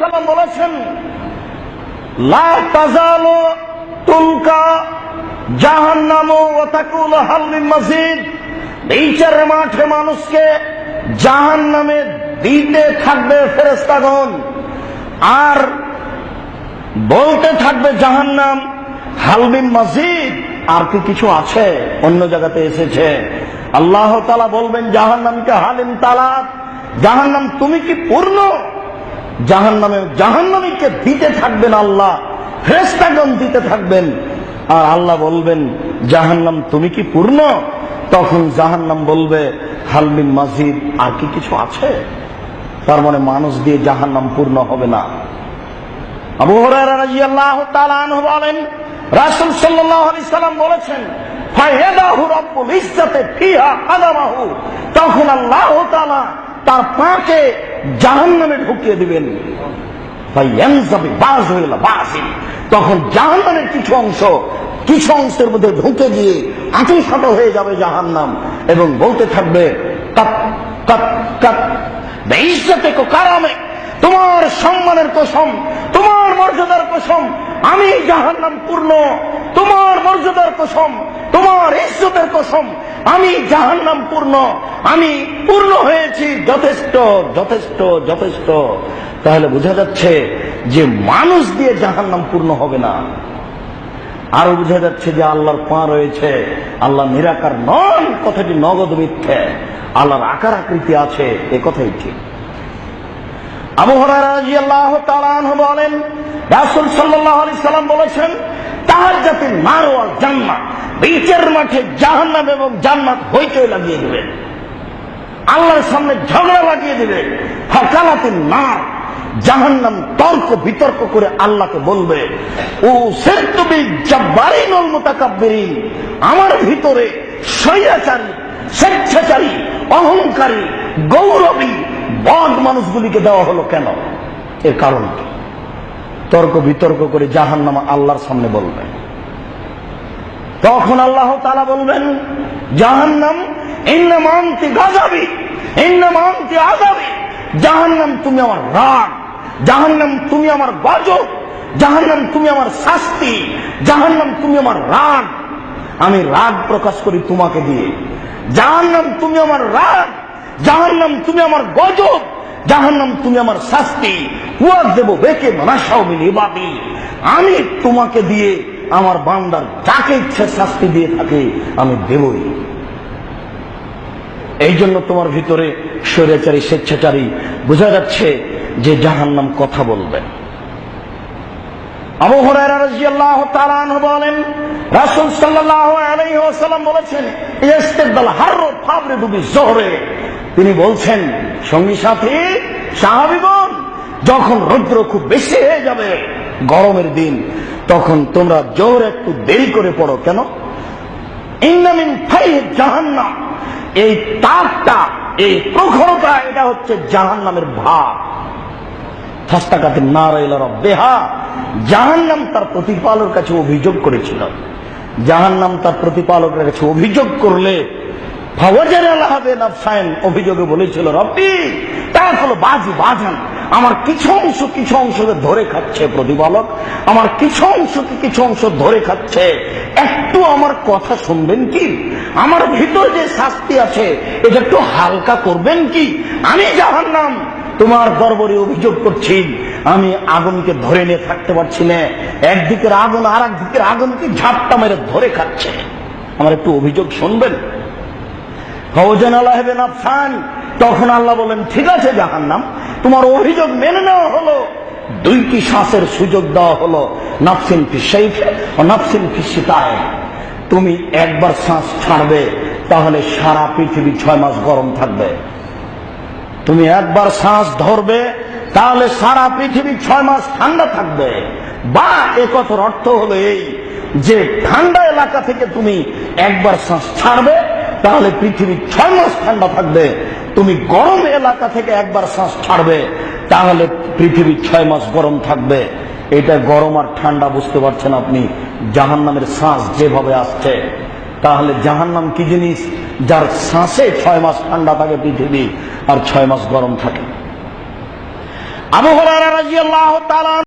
বলেছেন, লা তাজালু তুলকা জাহান্নামু মিন বিচারের মাঠে মানুষকে জাহান্নামে দিতে থাকবে ফেরেশতাগণ। আর বলতে থাকবে জাহান্নাম হালবিন মাজিদ আর কি কিছু আছে? অন্য জায়গাতে এসেছে। আল্লাহ তালা বলবেন, জাহান্নামকে হালিম তালাক জাহান্নাম তুমি কি পূর্ণ? জাহান্নামে, জাহান্নামীকে দিতে থাকবেন আল্লাহ ফ্রেস্তাগণ দিতে থাকবেন। আর আল্লাহ বলবেন, জাহান্নাম তুমি কি পূর্ণ? তখন জাহান্নাম বলবে হালমিন মাজিদ, আর কি কিছু আছে? তার মানে মানুষ দিয়ে জাহান্নাম পূর্ণ হবে না। আবু আনহু বলেন, রাসূল সাল্লাম বলেছেন তখন আল্লাহ তার পাকে জাহান্নামে ঢুকিয়ে দিবেন। তখন জাহান্নামের কিছু অংশ, কিছু অংশের মধ্যে ঢুকে গিয়ে আঁটুসাট হয়ে যাবে জাহান্নাম এবং বলতে থাকবে তোমার সম্মানের কসম, তোমার মর্যাদার কসম, আমি জাহান্নাম পূর্ণ, তোমার মর্যাদার কসম, তোমার ইজ্জতের কসম আমি জাহান্নাম পূর্ণ আমি পূর্ণ হয়েছি, যথেষ্ট যথেষ্ট যথেষ্ট। তাহলে বোঝা যাচ্ছে যে মানুষ দিয়ে জাহান্নাম পূর্ণ হবে না। আরও বোঝা যাচ্ছে যে আল্লাহর পা রয়েছে, আল্লাহ নিরাকার নন, কথাটি নগদ মিথ্যে। আল্লাহর আকার আকৃতি আছে, এ কথাই ঠিক। বলেন, রাসূল বলেছেন তাহাজ্জুদের নার ওয়াল জান্নাত। বিচার মাঠে জাহান্নাম এবং জান্নাত হইচই লাগিয়ে দিবে। আল্লাহর সামনে ঝগড়া লাগিয়ে দিবে। ফাকালাতিন নার। জাহান্নাম তর্ক বিতর্ক করে আল্লাহকে বলবে, ও সেতুবি জব্বারিনুল মুতাকাব্বিরিন। আমার ভিতরে স্বৈরাচারী, স্বেচ্ছাচারী, অহংকারী, গৌরবী, বদ মানুষগুলিকে দেওয়া হলো কেন? এর কারণ তর্ক বিতর্ক করে জাহান্নামা আল্লাহর সামনে বলবেন তখন আল্লাহ তালা বলবেন, জাহান্নাম, ইন্নামান্তি গাজাবি ইন্নামান্তি আজাবি জাহান্নাম তুমি আমার রাগ, জাহান্নাম তুমি আমার গজব জাহান্নাম তুমি আমার শাস্তি, জাহান্নাম তুমি আমার রাগ। আমি রাগ প্রকাশ করি তোমাকে দিয়ে। জাহান্নাম তুমি আমার রাগ, জাহান্নাম তুমি আমার গজব জাহান্নাম তুমি আমার শাস্তি। হুয়া দেব বেকে মানাসাও মিলি বাদি আমি তোমাকে দিয়ে আমার বান্দার যাকে ইচ্ছে শাস্তি দিয়ে থাকে, আমি দেবই। এই জন্য তোমার ভিতরে স্বৈরাচারী, স্বেচ্ছাচারী বোঝা যাচ্ছে যে জাহান্নাম কথা বলবে। আবু রাদিয়াল্লাহু তাআলা আনহু বলেন, রাসূল সাল্লাল্লাহু আলাইহি ওয়াসাল্লাম বলেছেন হাররু ফাবরিদু বিজহরে। তিনি বলছেন, সঙ্গী সাথী, সাহাবীগণ, যখন রৌদ্র খুব বেশি হয়ে যাবে, গরমের দিন তখন তোমরা জোর একটু দেরি করে পড়ো, কেন? জাহান্নাম। এই তাপটা, এই প্রখরতা, এটা হচ্ছে জাহান্নামের ভাব ফাস্তাকাতে না রইল বেহা জাহান্নাম তার প্রতিপালকের কাছে অভিযোগ করেছিল। জাহান্নাম তার প্রতিপালকের কাছে অভিযোগ করলে ফাওয়াজার নাফসাইন অভিযোগে বলেছিল, রব্বি তা হলো বাজি বাজান আমার কিছু অংশ কিছু অংশকে ধরে খাচ্ছে প্রতিপালক, আমার কিছু অংশকে কিছু অংশ ধরে খাচ্ছে। একটু আমার কথা শুনবেন কি? আমার ভিতর যে শাস্তি আছে, এটা একটু হালকা করবেন কি? আমি জাহান্নাম, তোমার দরবারে অভিযোগ করছি, আমি আগুনকে ধরে নিয়ে থাকতে পারছি না। একদিকের আগুন আর একদিকের আগুনকে ঝাপটা মেরে ধরে খাচ্ছে। আমার একটু অভিযোগ শুনবেন? ফৌজান আল্লাহ আফসান তখন আল্লাহ বলেন, ঠিক আছে জাহান্নাম, তোমার অভিযোগ মেনে নেওয়া হলো। দুইটি শ্বাসের সুযোগ দেওয়া হলো, নাফসিন ফিসাইফে ও নাফসিন ফিসিতায় তুমি একবার শ্বাস ছাড়বে, তাহলে সারা পৃথিবী ছয় মাস গরম থাকবে। তুমি একবার শ্বাস ধরবে, তাহলে সারা পৃথিবী ছয় মাস ঠান্ডা থাকবে। বা এ কথার অর্থ হলো এই যে ঠান্ডা এলাকা থেকে তুমি একবার শ্বাস ছাড়বে তাহলে পৃথিবী ছয় মাস ঠান্ডা থাকবে। তুমি গরম এলাকা থেকে একবার শ্বাস ছাড়বে, তাহলে পৃথিবী ছয় মাস গরম থাকবে। এটা গরম আর ঠান্ডা বুঝতে পারছেন আপনি জাহান নামের শ্বাস যেভাবে আসছে। তাহলে জাহান্নাম কি জিনিস? যার শ্বাসে ছয় মাস ঠান্ডা থাকে পৃথিবী, আর ছয় মাস গরম থাকে। আবু হুরায়রা রাদিয়াল্লাহু তাআলা